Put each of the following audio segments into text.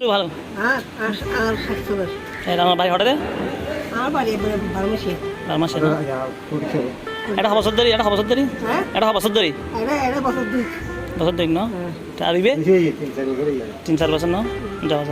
ভালো হ্যাঁ আমার বাড়ি হঠাৎ আমার বাড়ি এবারে ফার্মেসি এটা হবছর ধরি এটা হবছর ধরি হ্যাঁ এটা হবছর ধরি এটা এটা বছর ধরি ন আর তিন চার বছর ন যাওয়া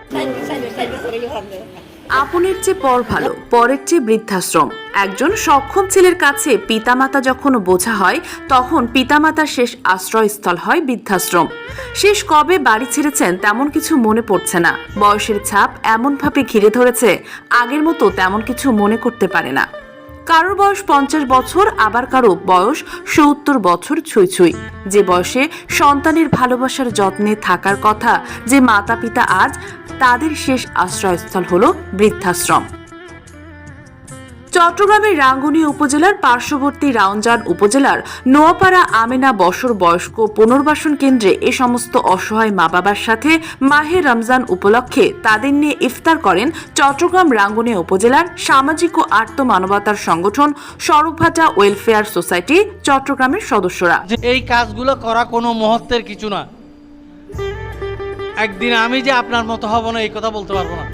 আপনের চেয়ে পর ভালো, পরের চেয়ে বৃদ্ধাশ্রম। একজন সক্ষম ছেলের কাছে পিতামাতা যখন বোঝা হয়, তখন পিতামাতার শেষ আশ্রয়স্থল হয় বৃদ্ধাশ্রম। শেষ কবে বাড়ি ছেড়েছেন তেমন কিছু মনে পড়ছে না। বয়সের ছাপ এমনভাবে ঘিরে ধরেছে, আগের মতো তেমন কিছু মনে করতে পারে না। কারোর বয়স পঞ্চাশ বছর, আবার কারও বয়স সত্তর বছর ছুঁই ছুঁই। যে বয়সে সন্তানের ভালোবাসার যত্নে থাকার কথা যে মাতা পিতা আজ, তাদের শেষ আশ্রয়স্থল হলো বৃদ্ধাশ্রম। চট্টগ্রামের রাঙ্গুনি উপজেলার পার্শ্ববর্তী রাউনজান উপজেলার নোয়াপাড়া আমেনা বসর বয়স্ক পুনর্বাসন কেন্দ্রে এ সমস্ত অসহায় মা বাবার সাথে মাহে রমজান উপলক্ষে তাদের নিয়ে ইফতার করেন চট্টগ্রাম রাঙ্গুনি উপজেলার সামাজিক ও আর্থ মানবতার সংগঠন সরবভাটা ওয়েলফেয়ার সোসাইটি চট্টগ্রামের সদস্যরা। এই কাজগুলো করা কোনো মুহূর্তের কিছু না। একদিন আমি যে আপনার মতো হব না, এই কথা বলতে পারব না।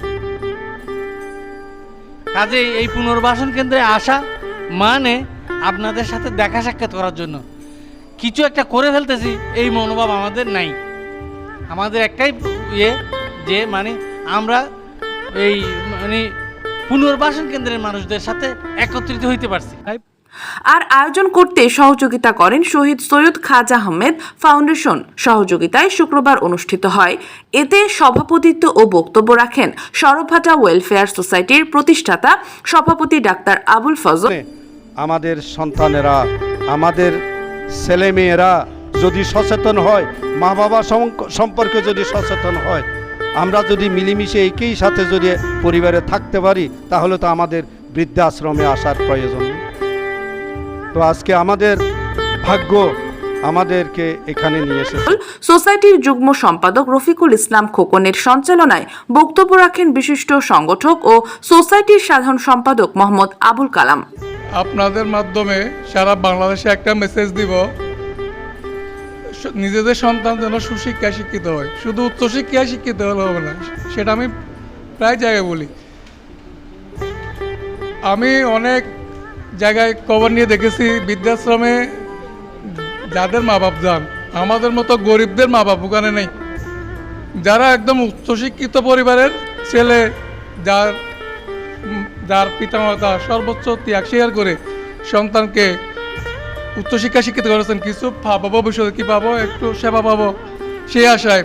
কাজে এই পুনর্বাসন কেন্দ্রে আসা মানে আপনাদের সাথে দেখা সাক্ষাৎ করার জন্য। কিছু একটা করে ফেলতেছি, এই মনোভাব আমাদের নাই। আমাদের একটাই ইয়ে যে মানে আমরা এই মানে পুনর্বাসন কেন্দ্রের মানুষদের সাথে একত্রিত হইতে পারছি। আর আয়োজন করতে সহযোগিতা করেন শহীদ সৈয়দ খাজা আহমেদ ফাউন্ডেশন। সহযোগিতায় শুক্রবার অনুষ্ঠিত হয়। এতে সভাপতিত্ব ও বক্তব্য রাখেন সরবভাটা ওয়েলফেয়ার সোসাইটির প্রতিষ্ঠাতা সভাপতি ডাক্তার আবুল ফজল। আমাদের সন্তানেরা, আমাদের ছেলেমেয়েরা যদি সচেতন হয় মা বাবা সম্পর্কে যদি সচেতন হয়, আমরা যদি মিলেমিশে একই সাথে যদি পরিবারে থাকতে পারি, তাহলে তো আমাদের বৃদ্ধাশ্রমে আসার প্রয়োজন নেই। তো আজকে আমাদের ভাগ্য আমাদেরকে এখানে নিয়ে এসেছে। সোসাইটির যুগ্ম সম্পাদক রফিকুল ইসলাম খোকনের সঞ্চালনায় বক্তব্য রাখেন বিশিষ্ট সংগঠক ও সোসাইটির সাধারণ সম্পাদক মোহাম্মদ আবুল কালাম। আপনাদের মাধ্যমে সারা বাংলাদেশে একটা মেসেজ দিব। নিজেদের সন্তান যেন সুশিক্ষায় শিক্ষিত হয়। শুধু উচ্চশিক্ষায় শিক্ষিত হলে হবে না সেটা আমি প্রায় জায়গায় বলি। আমি অনেক জায়গায় কবর নিয়ে দেখেছি, বৃদ্ধাশ্রমে যাদের মা বাপ যান, আমাদের মতো গরিবদের মা বাপ ওখানে নেই। যারা একদম উচ্চশিক্ষিত পরিবারের ছেলে, যার যার পিতামাতা সর্বোচ্চ ত্যাগ শেয়ার করে সন্তানকে উচ্চশিক্ষা শিক্ষিত করেছেন, কিছু পাবো, ভবিষ্যতে কী পাবো, একটু সেবা পাবো, সেই আশায়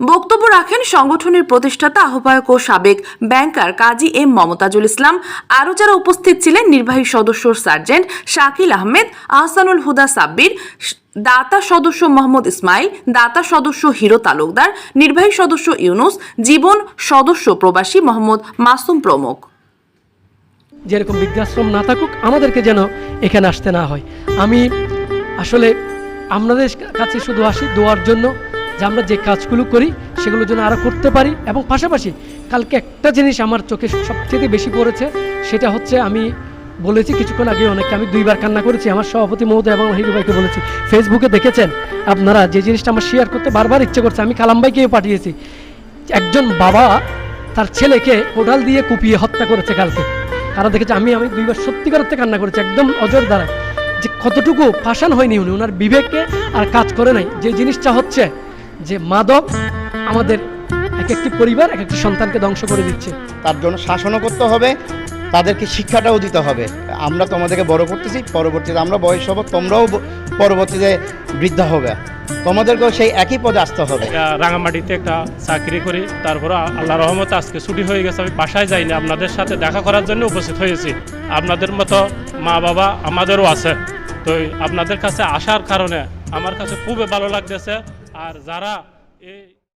বক্তব্য রাখেন সংগঠনের প্রতিষ্ঠাতা, আহ্বায়ক ও সাবেক ব্যাংকার কাজী এম মমতাজুল ইসলাম। আরও যারা উপস্থিত ছিলেন, নির্বাহী সদস্য সার্জেন্ট শাকিল আহমেদ, আহসানুল হুদা সাব্বির দাতা সদস্য মোহাম্মদ ইসমাইল, দাতা সদস্য হিরো তালুকদার, নির্বাহী সদস্য ইউনুস, জীবন সদস্য প্রবাসী মোহাম্মদ মাসুম প্রমুখ। যেরকম বৃদ্ধাশ্রম না থাকুক, আমাদেরকে যেন এখানে আসতে না হয়। আমি আসলে আপনাদের কাছে শুধু আসি দোয়ার জন্য। যে আমরা যে কাজগুলো করি সেগুলো যেন আরও করতে পারি। এবং পাশাপাশি কালকে একটা জিনিস আমার চোখে সবচেয়ে বেশি পড়েছে, সেটা হচ্ছে আমি বলেছি কিছুক্ষণ আগে অনেককে, আমি দুইবার কান্না করেছি, আমার সভাপতি মহোদয় এবং হিরু ভাইকে বলেছি। ফেসবুকে দেখেছেন, আপনারা যে জিনিসটা আমার শেয়ার করতে বারবার ইচ্ছে করছে, আমি কালাম ভাইকেও পাঠিয়েছি। একজন বাবা তার ছেলেকে কোদাল দিয়ে কুপিয়ে হত্যা করেছে কালকে। কারা দেখেছে, আমি আমি দুইবার সত্যিকার অর্থে কান্না করেছি, একদম অজর দ্বারায় যে কতটুকু ফাঁসান হয়নি উনি ওনার বিবেককে আর কাজ করে নাই, যে জিনিসটা হচ্ছে যে মাদক আমাদের এক একটি পরিবার এক একটি সন্তানকে ধ্বংস করে দিচ্ছে। তার জন্য শাসনও করতে হবে তাদেরকে শিক্ষাটাও দিতে হবে। আমরা তোমাদেরকে বড় করতেছি পরবর্তীতে আমরা বয়স হব তোমরাও পরবর্তীতে বৃদ্ধা হবে। তোমাদেরকেও সেই একই পদে আসতে হবে। রাঙামাটিতে একটা চাকরি করি তারপর আল্লাহ রহমত আজকে ছুটি হয়ে গেছে আমি বাসায় যাইনি আপনাদের সাথে দেখা করার জন্য উপস্থিত হয়েছি। আপনাদের মতো মা বাবা আমাদেরও আছে। তো আপনাদের কাছে আসার কারণে আমার কাছে খুবই ভালো লাগতেছে। আর যারা এই